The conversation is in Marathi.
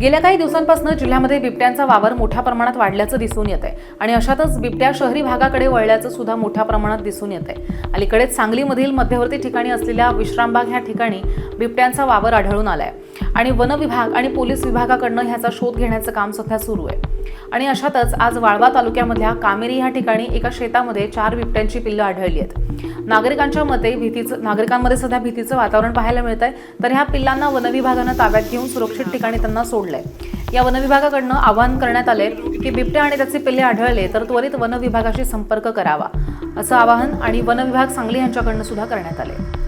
गेल्या काही दिवसांपासून जिल्ह्यामध्ये बिबट्यांचा वावर मोठ्या प्रमाणात वाढल्याचं दिसून येत आहे आणि अशातच बिबट्या शहरी भागाकडे वळल्याचं सुद्धा मोठ्या प्रमाणात दिसून येत आहे अलीकडेच सांगलीमधील मध्यवर्ती ठिकाणी असलेल्या विश्रामबाग ह्या ठिकाणी बिबट्यांचा वावर आढळून आलाय. आणि वन विभाग आणि पोलीस विभागाकडनं ह्याचा शोध घेण्याचं काम सध्या सुरू आहे. आणि अशातच आज वाळवा तालुक्यामधल्या कामेरी ह्या ठिकाणी एका शेतामध्ये चार बिबट्यांची पिल्लं आढळली आहेत. नागरिकांच्या मते भीतीचं नागरिकांमध्ये सध्या भीतीचं वातावरण पाहायला मिळत आहे तर ह्या पिल्लांना वनविभागानं ताब्यात घेऊन सुरक्षित ठिकाणी त्यांना सोडलंय. या वनविभागाकडनं आवाहन करण्यात आले की बिबट्या आणि त्याचे पिल्ले आढळले तर त्वरित वनविभागाशी संपर्क करावा. असं आवाहन आणि वनविभाग सांगली यांच्याकडनं सुद्धा करण्यात आले